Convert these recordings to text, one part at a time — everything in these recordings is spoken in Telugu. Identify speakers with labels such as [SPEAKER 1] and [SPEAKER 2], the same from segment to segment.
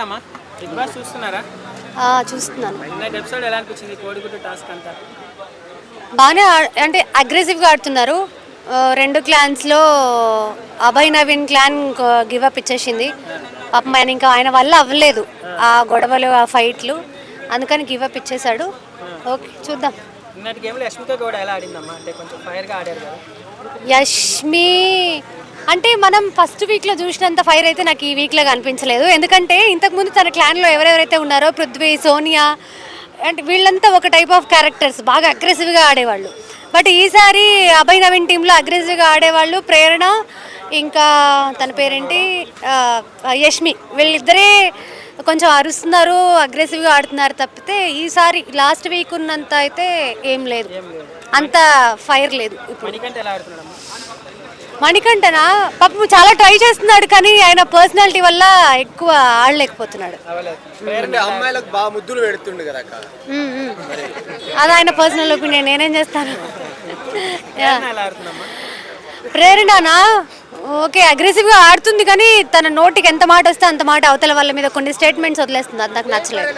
[SPEAKER 1] అమ్మా బిగ్ బాస్ చూస్తున్నారా?
[SPEAKER 2] ఆ, చూస్తున్నాను.
[SPEAKER 1] నిన్నటి ఎపిసోడ్ ఎలా అనిపించింది? కోడిగుడ్డు టాస్క్ అంతా?
[SPEAKER 2] బాగానే అంటే అగ్రెసివ్గా ఆడుతున్నారు. రెండు క్లాన్స్లో Abhay Naveen clan give up ఇచ్చేసింది. పాపం ఆయన ఇంకా ఆయన వల్ల అవ్వలేదు ఆ. గొడవలు ఆ ఫైట్లు అందుకని గివప్ ఇచ్చేశాడు. ఓకే చూద్దాం. యష్మి అంటే మనం ఫస్ట్ వీక్లో చూసినంత ఫైర్ అయితే నాకు ఈ వీక్లో కనిపించలేదు. ఎందుకంటే ఇంతకుముందు తన క్లాన్లో ఎవరెవరైతే ఉన్నారో పృథ్వీ సోనియా అంటే వీళ్ళంతా ఒక టైప్ ఆఫ్ క్యారెక్టర్స్ బాగా అగ్రెసివ్గా ఆడేవాళ్ళు. బట్ ఈసారి అభయ్ నవీన్ టీంలో అగ్రెసివ్గా ఆడేవాళ్ళు ప్రేరణ ఇంకా తన పేరేంటి? యష్మి. వీళ్ళిద్దరే కొంచెం అరుస్తున్నారు అగ్రెసివ్గా ఆడుతున్నారు తప్పితే ఈసారి లాస్ట్ వీక్ ఉన్నంత అయితే ఏం లేదు. అంత ఫైర్ లేదు ఇప్పుడు. మణికంఠనా? పాపం చాలా ట్రై చేస్తున్నాడు కానీ ఆయన పర్సనాలిటీ వల్ల ఎక్కువ ఆడలేకపోతున్నాడు.
[SPEAKER 3] అమ్మాయిలకు బాగా ముద్దులు పెడుతుండు కదా.
[SPEAKER 2] అది ఆయన పర్సనల్ ఒపీనియన్ నేనేం చేస్తాను? ప్రేరణనా? ఓకే అగ్రెసివ్గా ఆడుతుంది కానీ తన నోటికి ఎంత మాట వస్తే అంత మాట అవతల వాళ్ళ మీద కొన్ని స్టేట్మెంట్స్ వదిలేస్తుంది. అది నాకు నచ్చలేదు.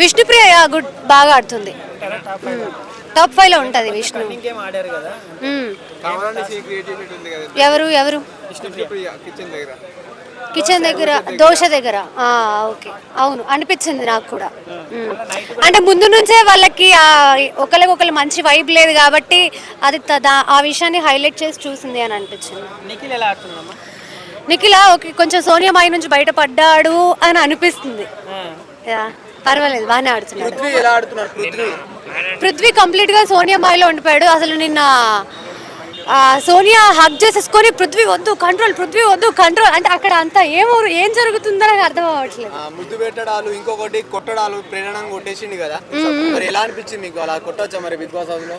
[SPEAKER 1] విష్ణుప్రియ
[SPEAKER 2] గుడ్ బాగా ఆడుతుంది.
[SPEAKER 1] టాప్
[SPEAKER 2] ఫైవ్లో? ఉంటుంది విష్ణు.
[SPEAKER 1] రన్నింగ్ గేమ్ ఆడారు కదా?
[SPEAKER 2] ఉమ్.
[SPEAKER 3] కావాలని క్రియేటివిటీ ఉంది కదా
[SPEAKER 2] ఎవరు ఎవరు?
[SPEAKER 3] కిచెన్ దగ్గర.
[SPEAKER 2] కిచెన్ దగ్గర దోశ దగ్గర. ఆ, ఓకే. అవును అనిపించింది నాకు కూడా. ఉమ్. అంటే ముందు నుంచే వాళ్ళకి ఆ ఒకరికొకరు మంచి వైబ్ లేదు కాబట్టి అది ఆ విషయాన్ని హైలైట్ చేసి చూసింది అని అనిపించింది.
[SPEAKER 1] నిఖిల్ ఎలా ఆడుతుందమ్మా?
[SPEAKER 2] నిఖిల ఓకే కొంచెం సోనియా మాయ నుంచి బయటపడ్డాడు అని అనిపిస్తుంది.
[SPEAKER 1] ఆ,
[SPEAKER 2] యా, పర్వాలేదు బాగానే ఆడుతున్నాడు
[SPEAKER 3] పృథ్వీ ఎలా ఆడుతున్నారు? పృథ్వీ.
[SPEAKER 2] పృథ్వీ కంప్లీట్గా సోనియా మాయలో ఉండిపోయాడు. అసలు నిన్న ఆ, సోనియా హక్ చేసేసుకొని పృథ్వీ వద్దు కంట్రోల్ పృథ్వీ వద్దు కంట్రోల్ అంటే అక్కడ అంతా ఏమో ఏం జరుగుతుందో నాకు అర్థం అవ్వట్లేదు.
[SPEAKER 3] ఆ, ముద్దు పెట్టడాలు ఇంకొకటి కొట్టడాలు ప్రేరణంగా కొట్టేసిండు కదా. మరి ఎలా అనిపించింది మీకు? అలా కొట్టొచ్చా మరి బిగ్ బాస్ హౌస్లో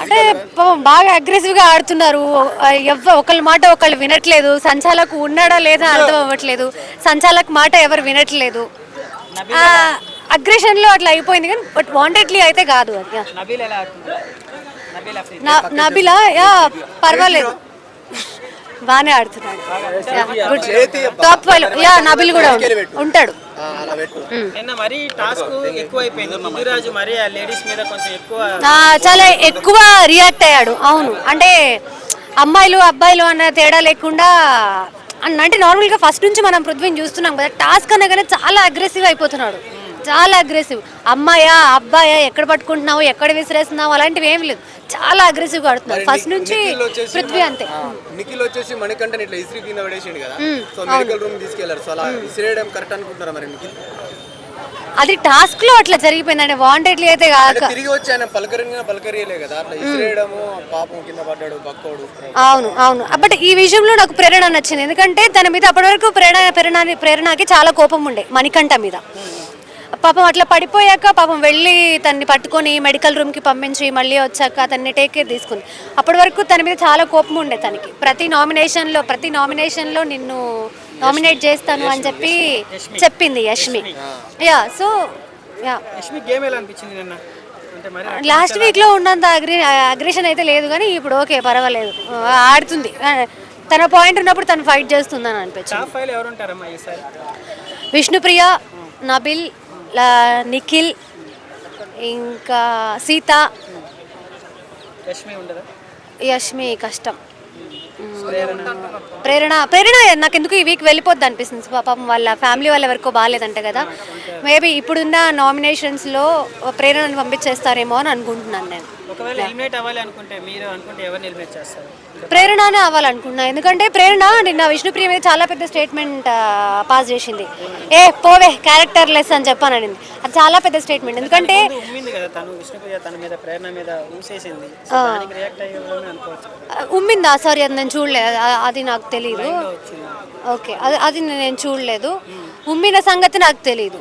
[SPEAKER 2] అంటే పాపం బాగా అగ్రెసివ్గా ఆడుతున్నారు. ఆ, ఎవ్వ ఒకళ్ళ మాట ఒకళ్ళు వినట్లేదు. సంచాలకు ఉన్నాడా లేదా అర్థం అవ్వట్లేదు. సంచాలక్ మాట ఎవరు వినట్లేదు. అగ్రెషన్లో అట్లా అయిపోయింది కానీ బట్ వాంటెడ్లీ అయితే కాదు అది.
[SPEAKER 1] నబీల్
[SPEAKER 2] యా పర్వాలేదు. బాగానే ఆడుతున్నాడు. Good top five yeah Nabeel కూడా ఉంటాడు. ఉంటాడు
[SPEAKER 3] ఆ, అలా పెట్టు
[SPEAKER 1] నిన్న మరీ టాస్క్ ఎక్కువ అయిపోయింది ముదిరాజు మరీ ఆ లేడీస్ మీద కొంచెం ఎక్కువ
[SPEAKER 2] ఆ, చాలా ఎక్కువ రియాక్ట్ అయ్యాడు. అవును. అంటే అమ్మాయిలు అబ్బాయిలు అన్న తేడా లేకుండా అన్న- అంటే నార్మల్గా ఫస్ట్ నుంచి మనం పృథ్వీని చూస్తున్నాం కదా టాస్క్ అనగానే చాలా అగ్రెసివ్ అయిపోతున్నాడు. చాలా అగ్రెసివ్ అమ్మాయా అబ్బాయా ఎక్కడ పట్టుకుంటున్నావు ఎక్కడ విసిరేస్తున్నావు అలాంటివి ఏం లేదు. చాలా అగ్రెసివ్గా ఆడుతున్నాడు. ఫస్ట్ నుంచి పృథ్వీ అంతే.
[SPEAKER 3] నిఖిల్ వచ్చేసి మణికంఠని ఇట్లా ఇసిరి కింద పడేసిండు కదా. సో మెడికల్ రూమ్ తీసుకెళ్ళారు. సో అలా ఇసిరేయడం కరెక్ట్ అనుకుంటున్నారా మరి నిఖిల్?
[SPEAKER 2] అది టాస్క్లో అట్లా జరిగిపోయిందండి. వాంటెడ్లీ అయితే కాక.
[SPEAKER 3] తిరిగి వచ్చి ఆయన పలకరించిన పలకరియలే కదా. అట్లా ఇసిరేయడము పాపం కింద పడ్డాడు బక్కోడు.
[SPEAKER 2] అవును అవును. బట్ ఈ విషయంలో నాకు ప్రేరణ నచ్చింది. ఎందుకంటే తన మీద అప్పటి వరకు ప్రేరణ ప్రేరణ ప్రేరణకి చాలా కోపం ఉండే మణికంఠ మీద. పాపం అట్లా పడిపోయాక పాపం వెళ్ళి తన్ని పట్టుకొని మెడికల్ రూమ్కి పంపించి మళ్ళీ వచ్చాక తన్ని టేక్ కేర్ తీసుకుంది. అప్పటి వరకు తన మీద చాలా కోపం ఉండే తనకి. ప్రతి నామినేషన్లో ప్రతి నామినేషన్లో నిన్ను నామినేట్ చేస్తాను అని చెప్పి చెప్పింది Yashmi. Yeah so yeah
[SPEAKER 1] Yashmi game ఎలా అనిపించింది నిన్న? అంటే మరి
[SPEAKER 2] లాస్ట్ వీక్లో ఉన్నంత అగ్రి అగ్రెషన్ అయితే లేదు కానీ ఇప్పుడు ఓకే పర్వాలేదు. ఆడుతుంది. తన పాయింట్ ఉన్నప్పుడు తను ఫైట్ చేస్తుందని అనిపించింది. విష్ణుప్రియ నబిల్ లా- నిఖిల్ ఇంకా సీత.
[SPEAKER 1] యష్మి ఉండదా?
[SPEAKER 2] యష్మి కష్టం. ప్రేరణ. ప్రేరణ నాకు ఎందుకు ఈ వీక్ వెళ్ళిపోద్ది అనిపిస్తుంది. పాపం వాళ్ళ ఫ్యామిలీ వాళ్ళ ఎవరికో బాగాలేదంట కదా. మేబీ ఇప్పుడున్న నామినేషన్స్లో ప్రేరణని పంపించేస్తారేమో అని అనుకుంటున్నాను నేను.
[SPEAKER 1] ఒకవేళ ఎలిమినేట్ అవ్వాలి అనుకుంటే మీరు అనుకుంటే ఎలిమినేట్ చేస్తారు?
[SPEAKER 2] ప్రేరణనే అవ్వాలనుకున్నా ఎందుకంటే ప్రేరణ నిన్న విష్ణుప్రియ మీద చాలా పెద్ద స్టేట్మెంట్ పాస్ చేసింది. ఏ పోవే క్యారెక్టర్ లెస్ అని చెప్పానని. అది చాలా పెద్ద స్టేట్మెంట్. ఎందుకంటే
[SPEAKER 1] ముందు ఉమ్మింది
[SPEAKER 2] సారీ అది నేను చూడలేదు అది నాకు తెలియదు ఓకే అది అది నేను చూడలేదు. ఉమ్మిన సంగతి నాకు తెలియదు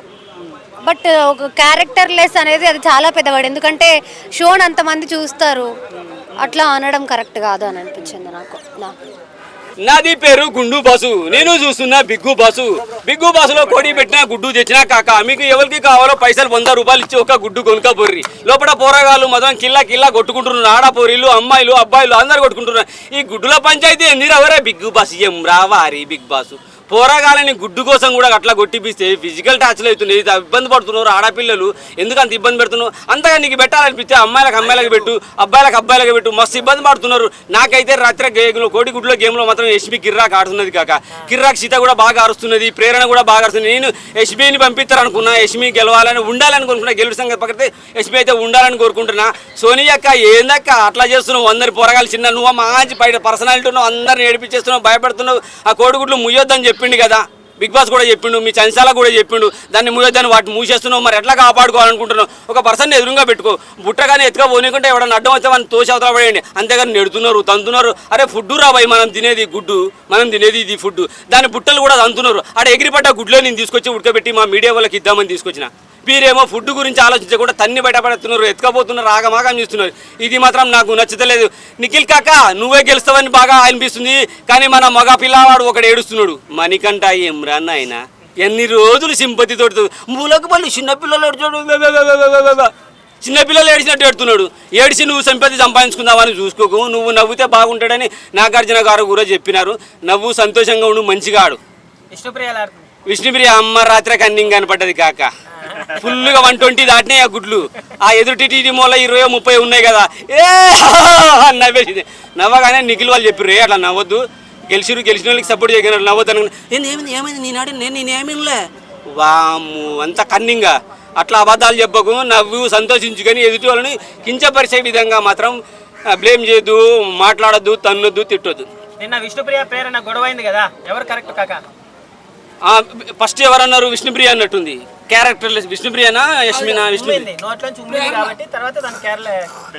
[SPEAKER 2] బట్ ఒక క్యారెక్టర్ లెస్ అనేది అది చాలా పెద్దవాడు. ఎందుకంటే షోని అంతమంది చూస్తారు. అట్లా అనడం కరెక్ట్ కాదు అని అనిపించింది నాకు. నాకు.
[SPEAKER 4] నాది పేరు గుండు బాసు. నేను చూస్తున్నా బిగ్గు బాసు. బిగ్గు బాసులో కోడి పెట్టినా గుడ్డు తెచ్చినా కాక మీకు ఎవరికి కావాలో పైసలు వంద రూపాయలు ఇచ్చి ఒక గుడ్డు కొనుక పోర్రి. లోపల పోరగాళ్ళు మొత్తం కిల్లా కిల్లా కొట్టుకుంటున్నారు. ఆడపోరీలు అమ్మాయిలు అబ్బాయిలు అందరు కొట్టుకుంటున్నారు. ఈ గుడ్డుల పంచాయతీ ఎందుకు ఎవరే బిగ్గు బాసు ఏం రావారి బిగ్ బాసు? పోరాగాలని గుడ్డు కోసం కూడా అట్లా కొట్టిపిస్తే ఫిజికల్ టచ్లు అవుతుంది ఇబ్బంది పడుతున్నారు ఆడపిల్లలు. ఎందుకు అంత ఇబ్బంది పెడుతున్నారు? అంతగా నీకు పెట్టాలనిపిస్తే అమ్మాయిలకు అమ్మాయిలకు పెట్టు అబ్బాయిలకు అబ్బాయిలకు పెట్టు. మస్తు ఇబ్బంది పడుతున్నారు. నాకైతే రాత్రి గేమ్లో కోడిగుడ్లో గేమ్లో మాత్రం ఎస్బీ కిర్రాక్ ఆడుతున్నది కాక. కిర్రాక్ సీత కూడా బాగా అరుస్తున్నది ప్రేరణ కూడా బాగా అరుస్తుంది నేను ఎస్బీని పంపిస్తారనుకున్నా ఎస్బీ గెలవాలని ఉండాలని కోరుకున్నా గెలుపు సంగతి పక్కతే యష్మి అయితే ఉండాలని కోరుకుంటున్నా. సోనియక్క ఏందక్క అట్లా చేస్తున్నావు? అందరి పొరగాలి చిన్న నువ్వు మంచి బయట పర్సనాలిటీ ఉన్నావు అందరిని ఏడిపించేస్తున్నావు భయపడుతున్నావు. ఆ కోడిగుడ్లు ముయ్యొద్దని చెప్పి చెప్పిండు కదా. బిగ్ బాస్ కూడా చెప్పిండు మీ చంచాల కూడా చెప్పిండు దాన్ని మూయొద్దని వాటిని మూసేస్తున్నావు మరి ఎట్లా కాపాడుకోవాలనుకుంటున్నావు? ఒక పర్సన్ ఎదురుగా పెట్టుకో బుట్టగానే ఎత్తుగా పోనీకుంటే ఎవడన్నా అడ్డం వస్తే వాళ్ళని తోసి అవతల పడేయండి. అంతేగాని నెడుతున్నారు తంతున్నారు అరే ఫుడ్ రా మనం తినేది గుడ్డు మనం తినేది ఇది ఫుడ్ దాని బుట్టలు కూడా తంతున్నారు ఆడ ఎగిరిపడ్డ గుడ్లో నేను తీసుకొచ్చి ఉడకబెట్టి మా మీడియా వాళ్ళకి ఇద్దామని తీసుకొచ్చిన. మీరేమో ఫుడ్ గురించి ఆలోచించకుండా తన్ని బయటపడుతున్నారు ఎత్తుకపోతున్నారు ఆగమాగం చేస్తున్నారు. ఇది మాత్రం నాకు నచ్చతలేదు. నిఖిల్ కాక నువ్వే గెలుస్తావని బాగా అనిపిస్తుంది కానీ మన మగ పిల్లవాడు ఒకడు ఏడుస్తున్నాడు. మణికంఠ ఏమ్రాన్ ఆయన ఎన్ని రోజులు సింపతి తోడుతూ మూలకు పళ్ళు చిన్నపిల్లలు ఏడుచాడు చిన్నపిల్లలు ఏడిచినట్టు ఏడుతున్నాడు. ఏడిచి నువ్వు సంపత్తి సంపాదించుకుందామని చూసుకోకు. నువ్వు నవ్వుతే బాగుంటాడని నాగార్జున గారు కూడా చెప్పినారు. నవ్వు సంతోషంగా ఉండు మంచిగా ఆడు.
[SPEAKER 1] విష్ణుప్రియ
[SPEAKER 4] అమ్మ రాత్రి కన్నింగ్ కనపడ్డది కాక. ఫుల్గా వన్ ట్వంటీ దాటినాయి ఆ గుడ్లు. ఆ ఎదుటి టీటీ మూల ఇరవై ముప్పై ఉన్నాయి కదా. ఏ నవ్వేసింది. నవ్వగానే నిఖిల్ వాళ్ళు చెప్పారు అట్లా నవ్వద్దు. గెలిచిరు గెలిచిన వాళ్ళకి సపోర్ట్ చేయగలరు నవ్వద్దు అనుకున్నా. "ఏంది, ఏమైంది ఏమైంది? నేనాడు నేను నేనేమిలే వాము అంత కన్నింగా. అట్లా అబద్ధాలు చెప్పకు నవ్వు సంతోషించు కానీ ఎదుటి వాళ్ళని కించపరిచే విధంగా మాత్రం బ్లేమ్ చేయొద్దు మాట్లాడొద్దు తన్నొద్దు తిట్టొద్దు.
[SPEAKER 1] నిన్న విష్ణుప్రియ ప్రేరణ గొడవ అయింది కదా? ఎవరు కరెక్ట్ కాక?
[SPEAKER 4] ఫస్ట్ ఎవరన్నారు విష్ణుప్రియ అన్నట్టుంది? క్యారెక్టర్ విష్ణుప్రియనా యష్మినా విష్ణు
[SPEAKER 1] ఉమ్మింది నోట్లోంచి ఉమ్మింది కాబట్టి తర్వాత దాని కేరళ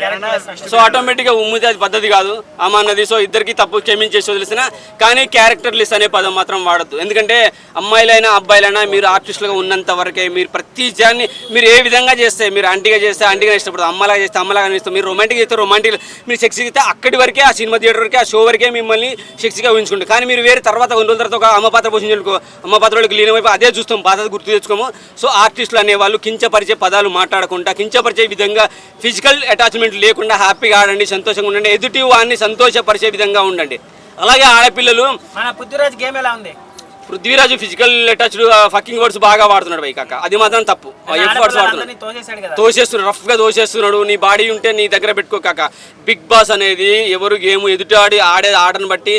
[SPEAKER 1] క్యారెక్టర్
[SPEAKER 4] సో ఆటోమేటిక్గా ఉమ్మితే అది పద్ధతి కాదు. ఆమె అన్నది సో ఇద్దరికి తప్పు క్షమించేసి వదిలేసిన కానీ క్యారెక్టర్ లిస్ట్ అనే పదం మాత్రం వాడద్దు. ఎందుకంటే అమ్మాయిలైనా అబ్బాయిలైనా మీరు ఆర్టిస్టులుగా ఉన్నంత వరకే మీరు ప్రతి జాన్ని మీరు ఏ విధంగా చేస్తే మీరు అంటిగా చేస్తే అంటిగా ఇష్టపడదు అమ్మలాగా చేస్తే అమ్మలాగా ఇష్టం మీరు రొమాంటిక్ చేస్తే రొమాంటిక్ మీరు సెక్స్ అయితే అక్కడి వరకే ఆ సినిమా థియేటర్ వరకే ఆ షో వరకే మిమ్మల్ని సెక్స్గా ఊహించుకుంటారు. కానీ మీరు వేరే తర్వాత కొన్ని రోజుల తర్వాత ఒక అమ్మ పాత్ర పోషించుకో అమ్మ పాత్రలకు లీనమైపోయి అదే చూస్తాం పాత గుర్తు తెచ్చుకోము. సో ఆర్టిస్టులు అనేవాళ్ళు కించపరిచే పదాలు మాట్లాడకుండా కించపరిచే విధంగా ఫిజికల్ అటాచ్మెంట్ లేకుండా హ్యాపీగా ఆడండి సంతోషంగా ఉండండి ఎదుటి వాడిని సంతోషపరిచే విధంగా ఉండండి. అలాగే ఆడపిల్లలు
[SPEAKER 1] మన పృథ్వీరాజ్ గేమ్ ఎలా ఉంది?
[SPEAKER 4] Prithviraj physical attached fucking words బాగా వాడుతున్నాడు బై కాక. అది మాత్రం తప్పు. ఎఫ్ వర్డ్స్ వాడుతున్నాడు. తోసేస్తున్నాడు రఫ్గా తోసేస్తున్నాడు. నీ బాడీ ఉంటే నీ దగ్గర పెట్టుకో కాక. బిగ్ బాస్ అనేది ఎవరు గేమ్ ఎదుటి ఆడి ఆడే ఆటను బట్టి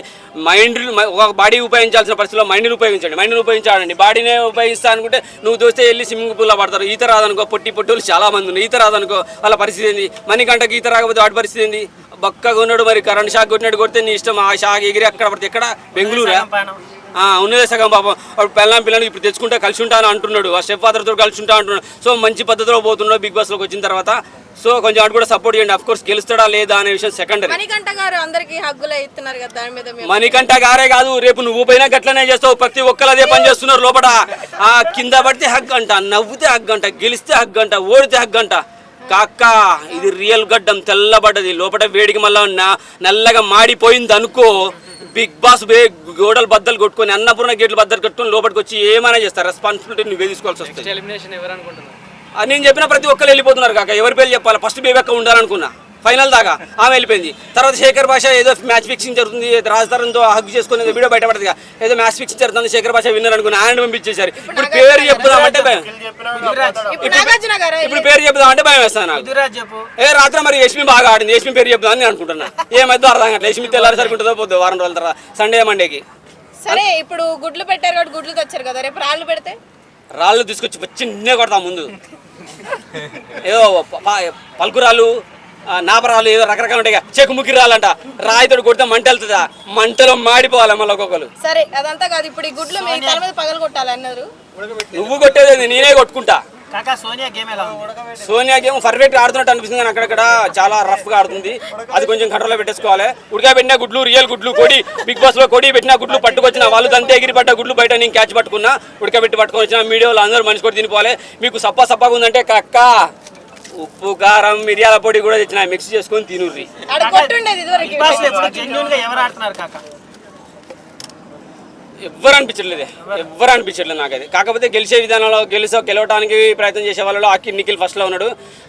[SPEAKER 4] మైండ్ ఒక బాడీ ఉపయోగించాల్సిన పరిస్థితిలో మైండ్ని ఉపయోగించండి. మైండ్ని ఉపయోగించి ఆడండి బాడీనే ఉపయోగిస్తా అనుకుంటే నువ్వు దోస్తే వెళ్ళి స్విమ్మింగ్ పూల్లో పడతారు. ఈత రాదనుకో పొట్టి పొట్టి చాలా మంది ఉన్నారు. ఈత రాదనుకో వాళ్ళ పరిస్థితి ఏంది? మణికంటకి ఈత రాకపోతే వాడి పరిస్థితి ఏంది? బక్కగా ఉన్నాడు మరి కరెంట్ షాక్ కొట్టినట్టు కొడితే నీ ఇష్టం. ఆ షాక్ ఎగిరి అక్కడ పడితే ఎక్కడ? బెంగళూరా? ఉన్నదే సగం పాపం. వాడు పిల్లం పిల్లలు ఇప్పుడు తెచ్చుకుంటే కలిసి ఉంటాను అంటున్నాడు. ఆ స్టెప్ ఫాదర్తో కలిసి ఉంటా అంటున్నాడు. సో మంచి పద్ధతిలో పోతున్నాడు బిగ్ బాస్లోకి వచ్చిన తర్వాత. సో కొంచెం అటు కూడా సపోర్ట్ చేయండి. అఫ్ కోర్స్ గెలుస్తాడా లేదా అనే విషయం సెకండరీ
[SPEAKER 5] మణికంఠ గారు అందరికి హగ్గులు ఇస్తున్నారు కదా దాని మీద మేము
[SPEAKER 4] మణికంఠ గారే కాదు రేపు నువ్వు పోయినా గట్లనే చేస్తావు. ప్రతి ఒక్కరు అదే పని చేస్తున్నారు లోపల. ఆ కింద పడితే హగ్ అంట నవ్వుతే హగ్ అంట గెలిస్తే హగ్ అంట ఓడితే హగ్ అంట. కాక్క ఇది రియల్ గడ్డం తెల్లబడ్డది. లోపల వేడికి మళ్ళా నల్లగా మాడిపోయింది అనుకో బిగ్ బాస్ బే గోడలు బద్దలు కొట్టుకొని అన్నపూర్ణ గేట్లు బద్దలు కట్టుకొని లోపలికి వచ్చి ఏమైనా చేస్తారు? రెస్పాన్సిబిలిటీ నువ్వే తీసుకోవాల్సి వస్తుంది. నేను చెప్పిన ప్రతి ఒక్కరు వెళ్ళిపోతున్నారు కాక ఎవరి పేరు చెప్పాలి? ఫస్ట్ బేబెక్క ఉండాలనుకున్నా? ఫైనల్ దాకా. ఆమె వెళ్ళిపోయింది. తర్వాత శేఖర్ భాష ఏదో మ్యాచ్ ఫిక్సింగ్ జరుగుతుంది. రాజధానితో హగ్ చేసుకుని వీడియో బయటపడదు ఏదో మ్యాచ్ ఫిక్సింగ్ జరుగుతుంది. శేఖర్ భాష విన్నర్ అనుకున్నా ఆయన పంపించేశారు. ఇప్పుడు పేరు చెప్పుదామంటే భయం.
[SPEAKER 5] ఇప్పుడు
[SPEAKER 4] పేరు చెప్పుదామంటే భయం వేస్తాను నాకు. ఏ రాత్రి మరి యష్మి బాగా ఆడింది. యష్మి పేరు చెప్దామని నేను అనుకుంటున్నా. ఏమైతే అర్థం కావట్లేదు. యష్మి తెల్లారి సరికుంటుందో పోద్దు వారం రోజుల తర్వాత. సండే మండేకి
[SPEAKER 5] సరే ఇప్పుడు గుడ్లు పెట్టారు కాబట్టి గుడ్లు తెచ్చారు కదా. రేపు రాళ్ళు పెడితే?
[SPEAKER 4] రాళ్ళు తీసుకొచ్చి వచ్చి నిన్నే కొడతా ముందు. ఏదో పలుకురాళ్ళు నాపరాలు ఏదో రకరకాలు ఉంటాయి కదా. చెకుముకి రాలంట. రాయితోడు కొడితే మంట వెళ్తుందా? మంటలో మాడిపోవాలి మళ్ళీ ఒక్కొక్కరు.
[SPEAKER 5] సరే అదంతా కాదు ఇప్పుడు ఈ గుడ్లు మీ తల మీద పగలు కొట్టాలి అన్నారు
[SPEAKER 4] నువ్వు కొట్టేది నేనే కొట్టుకుంటా.
[SPEAKER 1] కాకా సోనియా గేమ్ ఎలా ఉంది?
[SPEAKER 4] సోనియా గేమ్ పర్ఫెక్ట్ ఆడుతున్నట్టు అనిపిస్తుంది కానీ అక్కడక్కడ చాలా రఫ్గా ఆడుతుంది. అది కొంచెం కంట్రోల్లో పెట్టేసుకోవాలి. ఉడకా పెట్టిన గుడ్లు రియల్ గుడ్లు కొడి బిగ్ బాస్లో కొడి పెట్టిన గుడ్లు పట్టుకొచ్చిన వాళ్ళు దంతే ఎగిరి పడ్డ గుడ్లు బయట నేను క్యాచ్ పట్టుకున్నా ఉడకబెట్టి పట్టుకొని వచ్చిన మీడియాలో అందరూ మనిషి కూడా తినిపోవాలి. మీకు సప్పా సప్పగా ఉందంటే కక్క ఉప్పు కారం మిరియాల పొడి కూడా తెచ్చిన మిక్స్ చేసుకొని తినుర్రి
[SPEAKER 5] ఆడ కొట్టుండేది
[SPEAKER 1] బిగ్ బాస్లో ఇప్పుడు
[SPEAKER 5] ఇదివరకు
[SPEAKER 1] జెన్యున్గా ఎవరు ఆడుతున్నారు కాక
[SPEAKER 4] ఎవ్వరు అనిపించట్లేదు. ఎవ్వరు అనిపించట్లేదు నాకు అది కాకపోతే గెలిచే విధానంలో గెలిచో గెలవడానికి ప్రయత్నం చేసే వాళ్ళలో అక్కి నిఖిల్ ఫస్ట్లో ఉన్నాడు.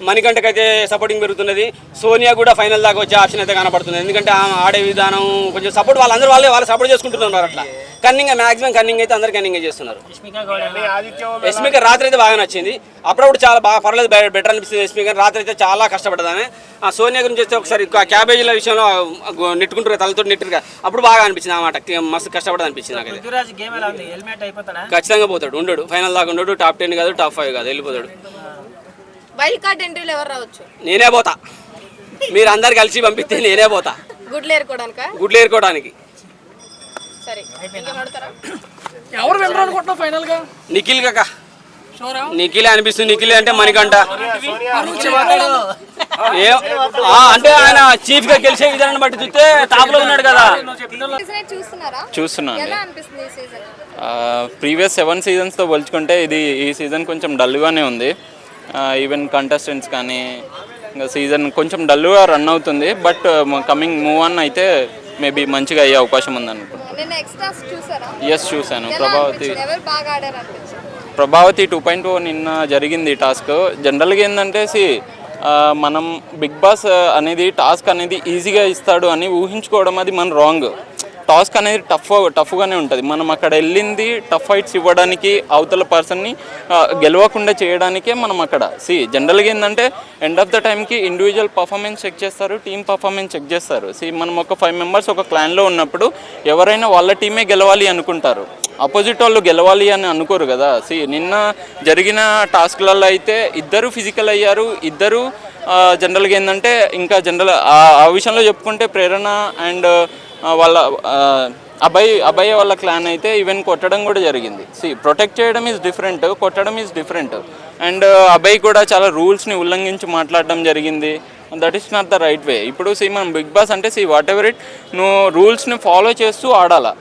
[SPEAKER 4] మణికంటకి అయితే సపోర్టింగ్ పెరుగుతున్నది. సోనియా కూడా ఫైనల్ దాకా వచ్చే ఆప్షన్ అయితే కనపడుతుంది. ఎందుకంటే ఆడే విధానం కొంచెం సపోర్ట్ వాళ్ళందరూ వాళ్ళే వాళ్ళు సపోర్ట్ చేసుకుంటున్నారు అట్లా. కన్నింగ్ మాక్సిమం కన్నింగ్ అయితే అందరు కన్నింగ్ చేస్తున్నారు. ఎస్మిక రాత్రి అయితే బాగా నచ్చింది. అప్పుడప్పుడు చాలా బాగా పర్లేదు బెటర్ అనిపిస్తుంది ఎస్మిక రాత్రి అయితే చాలా కష్టపడ్డదామె ఆ సోనియా గురించి వస్తే ఒకసారి క్యాబేజీల విషయంలో నెట్టుకుంటారు తలతో నెట్టుగా అప్పుడు బాగా అనిపించింది అన్నమాట మస్తు కష్టపడదు అనిపించింది నాకు అది
[SPEAKER 1] పృథ్వీరాజ్ గేమ్ ఎలా ఉంది? హెల్మెట్ అయిపోతాడా?
[SPEAKER 4] ఖచ్చితంగా పోతాడు ఉండడు. ఫైనల్ దాకా ఉండడు టాప్ టెన్ కాదు టాప్ ఫైవ్ కాదు వెళ్ళిపోతాడు.
[SPEAKER 5] వైల్డ్ కార్డ్ ఎంట్రీలు ఎవరు రావచ్చు?
[SPEAKER 4] నేనే పోతా. మీరు అందరు కలిసి పంపిస్తే నేనే పోతా.
[SPEAKER 5] గుడ్లు ఏరుకోవడానిక?
[SPEAKER 4] గుడ్లు ఏరుకోవడానికి.
[SPEAKER 5] సరే.
[SPEAKER 6] ఎవరు వెళ్ళరు అనుకుంటున్నావు ఫైనల్గా?
[SPEAKER 4] నిఖిల్ కాక. నిఖిలే అనిపిస్తుంది. నిఖిలే అంటే మణికంట అంటే ఆయన చీఫ్గా గెలిచే విధానాన్ని బట్టి చూస్తే టాప్లో ఉన్నాడు కదా.
[SPEAKER 5] సీజన్ చూస్తున్నారా?
[SPEAKER 7] చూస్తున్నాను.
[SPEAKER 5] ఎలా అనిపిస్తుంది ఈ సీజన్
[SPEAKER 7] ప్రీవియస్ సెవెన్ సీజన్స్తో పోల్చుకుంటే ఇది ఈ సీజన్ కొంచెం డల్గానే ఉంది. ఈవెన్ కంటెస్టెంట్స్ కానీ ఇంకా సీజన్ కొంచెం డల్గా రన్ అవుతుంది. బట్ కమింగ్ మూవ్ ఆన్ అయితే మేబీ మంచిగా అయ్యే అవకాశం ఉంది అనుకుంటున్నాను
[SPEAKER 5] నిన్న ఎక్స్ట్రాస్ చూసారా?
[SPEAKER 7] ఎస్ చూశాను.
[SPEAKER 5] ఎలా
[SPEAKER 7] Prabhavati Prabhavati two point O నిన్న జరిగింది టాస్క్. జనరల్గా ఏంటంటే సి మనం బిగ్ బాస్ అనేది టాస్క్ అనేది ఈజీగా ఇస్తాడు అని ఊహించుకోవడం అది మన రాంగ్. టాస్క్ అనేది టఫ్ టఫ్గానే ఉంటుంది. మనం అక్కడ వెళ్ళింది టఫ్ ఫైట్స్ ఇవ్వడానికి అవతల పర్సన్ని గెలవకుండా చేయడానికే మనం అక్కడ. సి జనరల్గా ఏంటంటే ఎండ్ ఆఫ్ ద టైంకి ఇండివిజువల్ పర్ఫార్మెన్స్ చెక్ చేస్తారు టీమ్ పర్ఫార్మెన్స్ చెక్ చేస్తారు. సి మనం ఒక ఫైవ్ మెంబర్స్ ఒక క్లాన్లో ఉన్నప్పుడు ఎవరైనా వాళ్ళ టీమే గెలవాలి అనుకుంటారు. ఆపోజిట్ వాళ్ళు గెలవాలి అని అనుకోరు కదా. సి నిన్న జరిగిన టాస్క్లలో అయితే ఇద్దరు ఫిజికల్ అయ్యారు ఇద్దరు జనరల్గా ఏంటంటే ఇంకా జనరల్ ఆ విషయంలో చెప్పుకుంటే ప్రేరణ అండ్ వాళ్ళ అభయ్ అబ్బాయి అబ్బాయి వాళ్ళ క్లాన్ అయితే ఈవెన్ కొట్టడం కూడా జరిగింది. సి ప్రొటెక్ట్ చేయడం ఈజ్ డిఫరెంట్ కొట్టడం ఈజ్ డిఫరెంట్ అండ్ అబ్బాయి కూడా చాలా రూల్స్ని ఉల్లంఘించి మాట్లాడడం జరిగింది. That is not the right way ఇప్పుడు సి మనం బిగ్ బాస్ అంటే సి వాట్ ఎవర్ ఇట్ నువ్వు రూల్స్ని ఫాలో చేస్తూ ఆడాలా?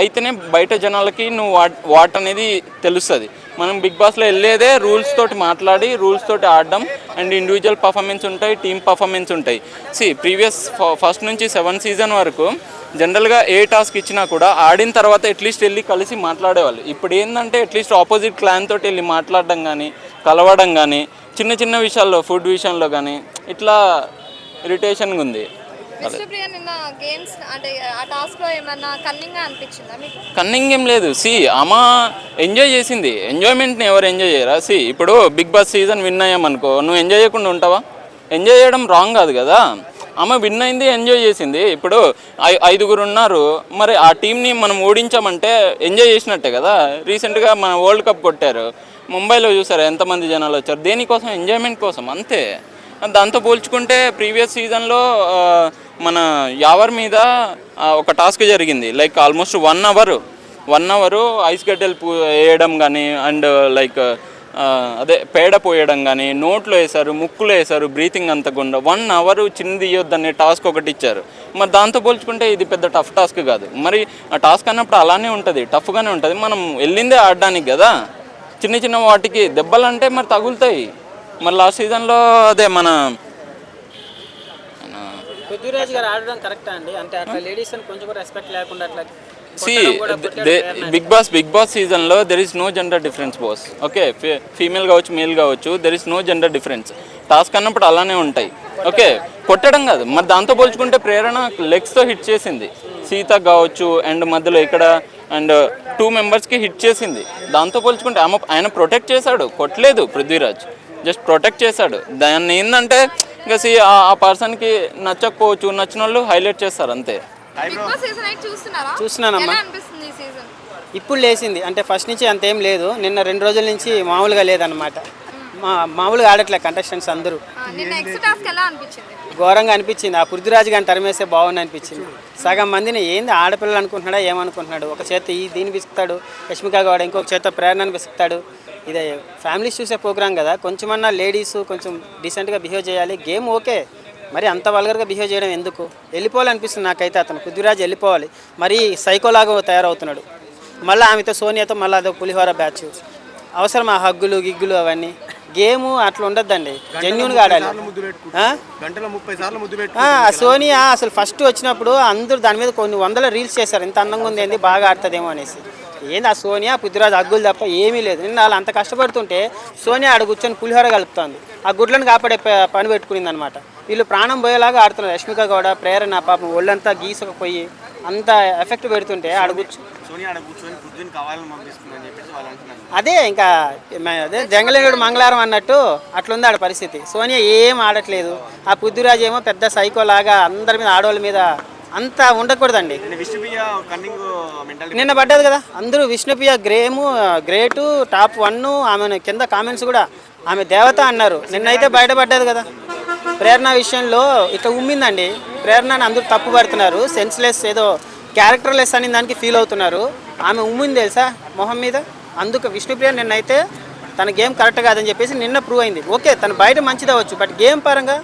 [SPEAKER 7] అయితేనే బయట జనాలకి నువ్వు వాట్ వాట్ అనేది తెలుస్తుంది. మనం బిగ్ బాస్లో వెళ్ళేదే రూల్స్ తోటి మాట్లాడి రూల్స్ తోటి ఆడడం అండ్ ఇండివిజువల్ పర్ఫార్మెన్స్ ఉంటాయి టీమ్ పర్ఫార్మెన్స్ ఉంటాయి. సి ప్రీవియస్ ఫస్ట్ నుంచి సెవెన్ సీజన్ వరకు జనరల్గా ఏ టాస్క్ ఇచ్చినా కూడా ఆడిన తర్వాత అట్లీస్ట్ వెళ్ళి కలిసి మాట్లాడేవాళ్ళు. ఇప్పుడు ఏంటంటే అట్లీస్ట్ ఆపోజిట్ క్లాన్ తోటి వెళ్ళి మాట్లాడడం కానీ కలవడం కానీ చిన్న చిన్న విషయాల్లో ఫుడ్ విషయంలో కానీ ఇట్లా ఇరిటేషన్గా ఉంది.
[SPEAKER 5] విష్ణుప్రియ నిన్న గేమ్స్ అంటే ఆ టాస్క్లో ఏమన్నా కన్నింగ్గా అనిపించిందా మీకు?
[SPEAKER 7] కన్నింగ్ ఏం లేదు. సి ఆమె ఎంజాయ్ చేసింది. ఎంజాయ్మెంట్ని ఎవరు ఎంజాయ్ చేయరా? సి ఇప్పుడు బిగ్ బాస్ సీజన్ విన్ అయ్యామనుకో నువ్వు ఎంజాయ్ చేయకుండా ఉంటావా? ఎంజాయ్ చేయడం రాంగ్ కాదు కదా. ఆమె విన్ అయింది ఎంజాయ్ చేసింది. ఇప్పుడు ఐ- ఐదుగురు ఉన్నారు. మరి ఆ టీంని మనం ఓడించామంటే ఎంజాయ్ చేసినట్టే కదా. రీసెంట్గా మన వరల్డ్ కప్ కొట్టారు. ముంబైలో చూసారు ఎంతమంది జనాలు వచ్చారు? దేనికోసం? ఎంజాయ్మెంట్ కోసం. అంతే. దాంతో పోల్చుకుంటే ప్రీవియస్ సీజన్లో మన యావర్ మీద ఒక టాస్క్ జరిగింది. Like almost one hour one hour ice గడ్డలు పూ వేయడం కానీ అండ్ లైక్ అదే పేడ పోయడం కానీ నోట్లో వేశారు ముక్కులో వేశారు బ్రీతింగ్ అంతకుండా వన్ అవర్ చిన్నది ఇవ్వద్దనే టాస్క్ ఒకటి ఇచ్చారు. మరి దాంతో పోల్చుకుంటే ఇది పెద్ద టఫ్ టాస్క్ కాదు. మరి ఆ టాస్క్ అన్నప్పుడు అలానే ఉంటుంది టఫ్గానే ఉంటుంది. మనం వెళ్ళిందే ఆడడానికి కదా. చిన్న చిన్న వాటికి దెబ్బలు అంటే మరి తగులుతాయి. మరి లాస్ట్ సీజన్లో అదే మన
[SPEAKER 1] పృథ్వీరాజ్ గారు ఆడడం కరెక్టా అండి? అంటే అట్లా లేడీస్ అని కొంచెం కూడా రెస్పెక్ట్ లేకుండా అట్లా
[SPEAKER 7] see. Big boss big boss సీజన్లో there is no gender difference boss okay female కావచ్చు మేల్ కావచ్చు there is no gender difference task అన్నప్పుడు అలానే ఉంటాయి. ఓకే కొట్టడం కాదు. మరి దాంతో పోల్చుకుంటే ప్రేరణ లెగ్స్తో హిట్ చేసింది. సీత కావచ్చు అండ్ మధ్యలో ఇక్కడ అండ్ టూ మెంబర్స్కి హిట్ చేసింది. దాంతో పోల్చుకుంటే ఆమె ఆయన ప్రొటెక్ట్ చేశాడు. కొట్టలేదు పృథ్వీరాజ్. జస్ట్ ప్రొటెక్ట్ చేశాడు. దాన్ని ఏంటంటే ఇంకా సి ఆ పర్సన్కి నచ్చకపోవచ్చు నచ్చిన వాళ్ళు హైలైట్ చేస్తారు అంతే.
[SPEAKER 1] చూస్తున్నానమ్మా.
[SPEAKER 5] ఎలా అనిపిస్తుంది ఈ సీజన్
[SPEAKER 1] ఇప్పుడు లేచింది. అంటే ఫస్ట్ నుంచి అంతేం లేదు. నిన్న రెండు రోజుల నుంచి మామూలుగా లేదన్నమాట. మా మామూలుగా ఆడట్లే కంటెస్టెంట్స్ అందరూ.
[SPEAKER 5] నిన్న ఎక్స్ టాస్క్ ఎలా అనిపించింది?
[SPEAKER 1] ఘోరంగా అనిపించింది. ఆ పృథ్వీరాజ్ గారిని తరిమేస్తే బాగుంది అనిపించింది. సగం మందిని ఏంది ఆడపిల్లలు అనుకుంటున్నాడా ఏమనుకుంటున్నాడు? ఒక చేత ఈ దీన్ని పిసుకుతాడు రష్మిక గౌడ ఇంకొక చేత ప్రేరణని పిసుకుతాడు ఇదే ఫ్యామిలీస్ చూసే ప్రోగ్రామ్ కదా. కొంచెమన్నా లేడీస్ కొంచెం డీసెంట్గా బిహేవ్ చేయాలి. Game okay. మరి అంత వల్గర్గా బిహేవ్ చేయడం ఎందుకు? వెళ్ళిపోవాలనిపిస్తుంది నాకైతే అతను. పృథ్వీరాజ్ వెళ్ళిపోవాలి. మరి సైకోలాగా తయారవుతున్నాడు. మళ్ళీ ఆమెతో సోనియాతో మళ్ళీ అదొక పులిహోర బ్యాచ్ అవసరం ఆ హగ్గులు గిగ్గులు అవన్నీ? గేమ్ అట్లా ఉండొద్దండి. జెన్యున్గా ఆడాలి. సోనియా అసలు ఫస్ట్ వచ్చినప్పుడు అందరూ దాని మీద కొన్ని వందల రీల్స్ చేశారు. ఇంత అందంగా ఉంది బాగా ఆడుతుందేమో అనేసి. ఏంది ఆ సోనియా? పృథ్వీరాజ్ అగ్గులు తప్ప ఏమీ లేదు. నిన్న వాళ్ళు అంత కష్టపడుతుంటే సోనియా ఆడ కూర్చొని పులిహోర కలుపుతోంది. ఆ గుడ్లను కాపాడే పని పెట్టుకునింది అనమాట వీళ్ళు ప్రాణం పోయేలాగా ఆడుతున్నారు. రష్మిక గౌడ ప్రేరణ పాపం ఒళ్ళంతా గీసుకుపోయి అంత ఎఫెక్ట్ పెడుతుంటే ఆడ అదే ఇంకా అదే జంగలేనుడు మంగళవారం అన్నట్టు అట్లుంది ఆడ పరిస్థితి. సోనియా ఏం ఆడట్లేదు. ఆ పృథ్వీరాజ్ ఏమో పెద్ద సైకో లాగా అందరి మీద ఆడవాళ్ళ మీద అంత ఉండకూడదండి. నిన్న పడ్డది కదా? అందరూ విష్ణుప్రియ గ్రేము గ్రేటు టాప్ వన్ ఆమె కింద కామెంట్స్ కూడా ఆమె దేవత అన్నారు. నిన్నైతే బయటపడ్డది కదా? ప్రేరణ విషయంలో ఇట్లా ఉమ్మిందండి. ప్రేరణని అందరూ తప్పు పడుతున్నారు. సెన్స్లెస్ ఏదో క్యారెక్టర్లెస్ అని దానికి ఫీల్ అవుతున్నారు. ఆమె ఉమ్మింది తెలుసా మొహం మీద? అందుకు విష్ణుప్రియ నిన్నైతే తన గేమ్ కరెక్ట్ కాదని చెప్పేసి నిన్న ప్రూవ్ అయింది. ఓకే తను బయట మంచిది అవ్వచ్చు బట్ గేమ్ పరంగా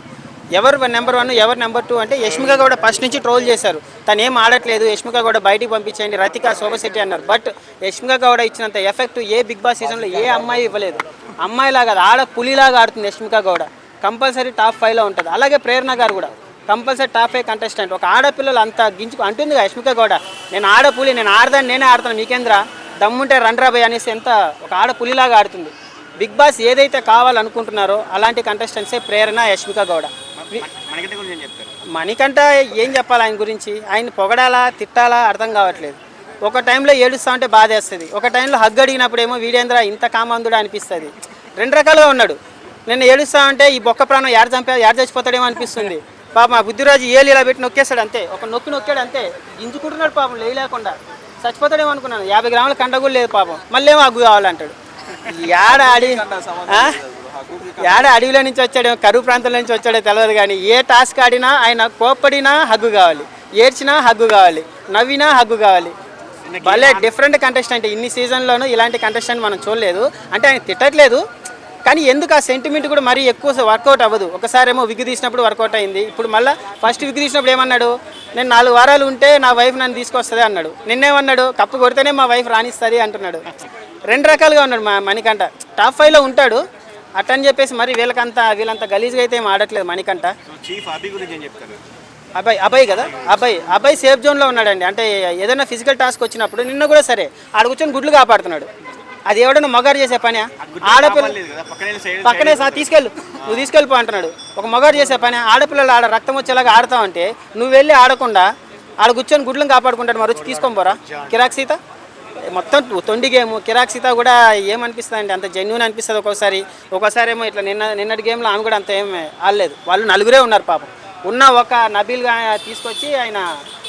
[SPEAKER 1] ఎవరు నెంబర్ వన్ ఎవరు నెంబర్ టూ అంటే యష్మిక గౌడ ఫస్ట్ నుంచి ట్రోల్ చేశారు. తను ఏం ఆడట్లేదు యష్మిక గౌడ బయటికి పంపించండి రతిక శోభశెట్టి అన్నారు. బట్ యష్మిక గౌడ ఇచ్చినంత ఎఫెక్ట్ ఏ బిగ్ బాస్ సీజన్లో ఏ అమ్మాయి ఇవ్వలేదు. అమ్మాయిలాగా ఆడ పులిలాగా ఆడుతుంది యష్మిక గౌడ. కంపల్సరీ టాప్ ఫైవ్లో ఉంటుంది. అలాగే ప్రేరణ గారు కూడా. కంపల్సరీ టాప్ ఫైవ్ కంటెస్టెంట్ ఒక ఆడపిల్లలు అంత గించుకు అంటుంది యష్మిక గౌడ నేను ఆడపులి నేను ఆడదాన్ని నేనే ఆడతాను మీకేంద్ర? దమ్ముంటే రండ్రాబాయ్ అనేసి ఎంత ఒక ఆడపులిలాగా ఆడుతుంది. బిగ్ బాస్ ఏదైతే కావాలనుకుంటున్నారో అలాంటి కంటెస్టెంట్సే ప్రేరణ యష్మిక గౌడ.
[SPEAKER 3] గురించి ఏం చెప్తారు?
[SPEAKER 1] మణికంఠ ఏం చెప్పాలి ఆయన గురించి? ఆయన పొగడాలా తిట్టాలా అర్థం కావట్లేదు. ఒక టైంలో ఏడుస్తా ఉంటే బాధేస్తుంది. ఒక టైంలో హగ్గు అడిగినప్పుడేమో వీడేంద్ర ఇంత కామందుడు అనిపిస్తుంది. రెండు రకాలుగా ఉన్నాడు. నిన్న ఏడుస్తా ఉంటే ఈ బొక్క ప్రాణం యాడ చంపా యాడ చచ్చిపోతాడేమో అనిపిస్తుంది. పాపం ఆ బుద్ధిరాజు ఏలు ఇలా పెట్టి నొక్కేస్తాడు అంతే. ఒక నొక్కి నొక్కాడు అంతే. గింజుకుంటున్నాడు పాపం లేకుండా చచ్చిపోతాడేమో అనుకున్నాను. యాభై గ్రాముల కండ కూడా లేదు పాపం. మళ్ళీ ఏమో హగ్గు కావాలంటాడు. యాడ ఆడి ఏడ అడవిలో నుంచి వచ్చాడో కరువు ప్రాంతంలో నుంచి వచ్చాడో తెలియదు కానీ ఏ టాస్క్ ఆడినా ఆయన కోప్పడినా హగ్గు కావాలి ఏడ్చినా హగ్గు కావాలి నవ్వినా హగ్గు కావాలి. భలే డిఫరెంట్ కంటెస్టెంట్ ఇన్ని సీజన్లోనూ ఇలాంటి కంటెస్టెంట్ మనం చూడలేదు. అంటే ఆయన తిట్టట్లేదు కానీ ఎందుకు ఆ సెంటిమెంట్ కూడా మరీ ఎక్కువ వర్కౌట్ అవ్వదు. ఒకసారి ఏమో విగ్గు తీసినప్పుడు వర్కౌట్ అయింది ఇప్పుడు మళ్ళీ ఫస్ట్ విగ్గు తీసినప్పుడు ఏమన్నాడు? నేను నాలుగు వారాలు ఉంటే నా వైఫ్ నన్ను తీసుకొస్తుంది అన్నాడు. నిన్నేమన్నాడు? కప్పు కొడితేనే మా వైఫ్ రాణిస్తుంది అంటున్నాడు. రెండు రకాలుగా ఉన్నాడు మా మణికంట టాప్ ఫైవ్లో ఉంటాడు అట్టని చెప్పేసి మరి వీళ్ళకంతా వీళ్ళంత గలీజ్గా అయితే ఏం ఆడట్లేదు మణికంఠ.
[SPEAKER 3] చీఫ్ అభి గురించి ఏం చెప్తారు?
[SPEAKER 1] అబ్బాయి అబ్బాయి కదా? అబ్బాయి అబ్బాయి సేఫ్ జోన్లో ఉన్నాడండి. అంటే ఏదైనా ఫిజికల్ టాస్క్ వచ్చినప్పుడు నిన్న కూడా సరే ఆడ కూర్చొని గుడ్లు కాపాడుతున్నాడు. అది ఎవడన్నా మగాడు చేసే పని? ఆడపిల్ల
[SPEAKER 3] పక్కనే
[SPEAKER 1] తీసుకెళ్ళు. నువ్వు తీసుకెళ్ళిపో అంటున్నాడు. ఒక మగాడు చేసే పని ఆడపిల్లలు ఆడ రక్తం వచ్చేలాగా ఆడతావంటే నువ్వు వెళ్ళి ఆడకుండా ఆడ కూర్చొని గుడ్లను కాపాడుకుంటాడు మరి వచ్చి తీసుకొని పోరా. కిరాక్ సీత? మొత్తం తొండి గేమ్. కిరాక్ సీత కూడా ఏమనిపిస్తుంది అండి అంత జెన్యున్ అనిపిస్తుంది ఒక్కోసారి. ఒక్కోసారి ఏమో ఇట్లా నిన్న నిన్నటి గేమ్లో ఆమె కూడా అంత ఏం ఆడలేదు. వాళ్ళు నలుగురే ఉన్నారు పాపం. ఉన్న ఒక నబీల్గా తీసుకొచ్చి ఆయన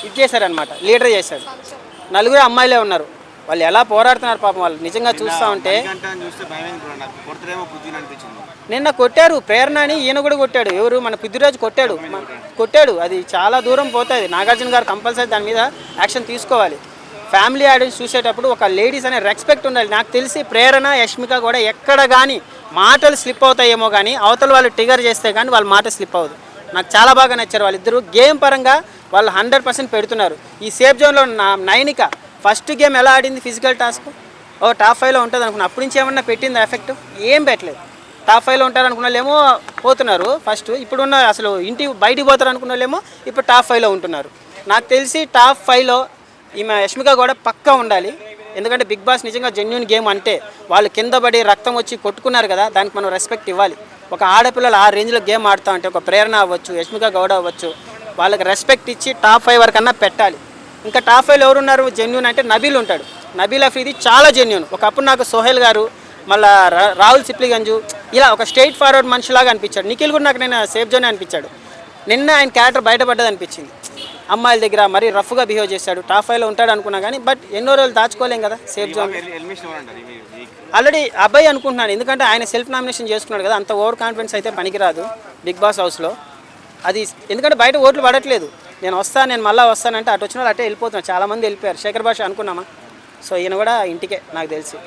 [SPEAKER 1] ఇది చేశారనమాట లీడర్ చేశాడు. నలుగురే అమ్మాయిలే ఉన్నారు. వాళ్ళు ఎలా పోరాడుతున్నారు పాపం వాళ్ళు నిజంగా చూస్తూ ఉంటే. నిన్న కొట్టారు ప్రేరణ అని ఈయన కూడా కొట్టాడు. ఎవరు? మన పృథ్వీరాజు కొట్టాడు. కొట్టాడు. అది చాలా దూరం పోతుంది. నాగార్జున గారు కంపల్సరీ దాని మీద యాక్షన్ తీసుకోవాలి. ఫ్యామిలీ ఆడియన్స్ చూసేటప్పుడు ఒక లేడీస్ అనే రెస్పెక్ట్ ఉండాలి. నాకు తెలిసి ప్రేరణ యష్మిక కూడా ఎక్కడ కానీ మాటలు స్లిప్ అవుతాయేమో కానీ అవతల వాళ్ళు ట్రిగర్ చేస్తే కానీ వాళ్ళ మాట స్లిప్ అవ్వదు. నాకు చాలా బాగా నచ్చారు వాళ్ళిద్దరు. గేమ్ పరంగా వాళ్ళు హండ్రెడ్ పర్సెంట్ పెడుతున్నారు. ఈ సేఫ్ జోన్లో నా నైనిక ఫస్ట్ గేమ్ ఎలా ఆడింది ఫిజికల్ టాస్క్ ఓ టాప్ ఫైవ్లో ఉంటుంది అనుకున్నా. అప్పటి నుంచి ఏమన్నా పెట్టింది ఎఫెక్ట్ ఏం పెట్టలేదు. టాప్ ఫైవ్లో ఉంటారు అనుకున్న వాళ్ళేమో పోతున్నారు ఫస్ట్ ఇప్పుడున్న అసలు ఇంటి బయటికి పోతారు అనుకున్న వాళ్ళేమో ఇప్పుడు టాప్ ఫైవ్లో ఉంటున్నారు. నాకు తెలిసి టాప్ ఫైవ్లో ఈమె యష్మిక కూడా పక్కా ఉండాలి. ఎందుకంటే బిగ్ బాస్ నిజంగా జెన్యున్ గేమ్ అంటే వాళ్ళు కింద పడి రక్తం వచ్చి కొట్టుకున్నారు కదా దానికి మనం రెస్పెక్ట్ ఇవ్వాలి. ఒక ఆడపిల్లలు ఆ రేంజ్లో గేమ్ ఆడుతా ఉంటే ఒక ప్రేరణ అవ్వచ్చు యష్మిక గౌడ అవ్వచ్చు వాళ్ళకి రెస్పెక్ట్ ఇచ్చి టాప్ ఫైవ్ వరకన్నా పెట్టాలి. ఇంకా టాప్ ఫైవ్లో ఎవరున్నారు? జెన్యున్ అంటే నబీల్ ఉంటాడు. నబీల్ అఫీది చాలా జెన్యున్ ఒకప్పుడు నాకు సోహెల్ గారు మళ్ళా రా- రాహుల్ సిప్లిగంజు ఇలా ఒక స్ట్రైట్ ఫార్వర్డ్ మనిషిలాగా అనిపించాడు. నిఖిల్ కూడా నాకు నేను సేఫ్ జోనే అనిపించాడు. నిన్న ఆయన క్యారెక్టర్ బయటపడ్డది అనిపించింది. అమ్మాయిల దగ్గర మరీ రఫ్గా బిహేవ్ చేశాడు టాప్ ఫైవ్లో ఉంటాడు అనుకున్నా కానీ బట్ ఎన్నో రోజులు దాచుకోలేం కదా సేఫ్ జోన్ ఆల్రెడీ అబ్బాయి అనుకుంటున్నాను. ఎందుకంటే ఆయన సెల్ఫ్ నామినేషన్ చేసుకున్నాడు కదా అంత ఓవర్ కాన్ఫిడెన్స్ అయితే పనికిరాదు బిగ్ బాస్ హౌస్లో అది ఎందుకంటే బయట ఓట్లు పడట్లేదు. నేను వస్తాను నేను మళ్ళీ వస్తానంటే అటు వచ్చిన వాళ్ళు అటే వెళ్ళిపోతున్నాను చాలామంది వెళ్ళిపోయారు. శేఖర్ భాష అనుకున్నామా? సో ఈయన కూడా ఇంటికే నాకు తెలిసి.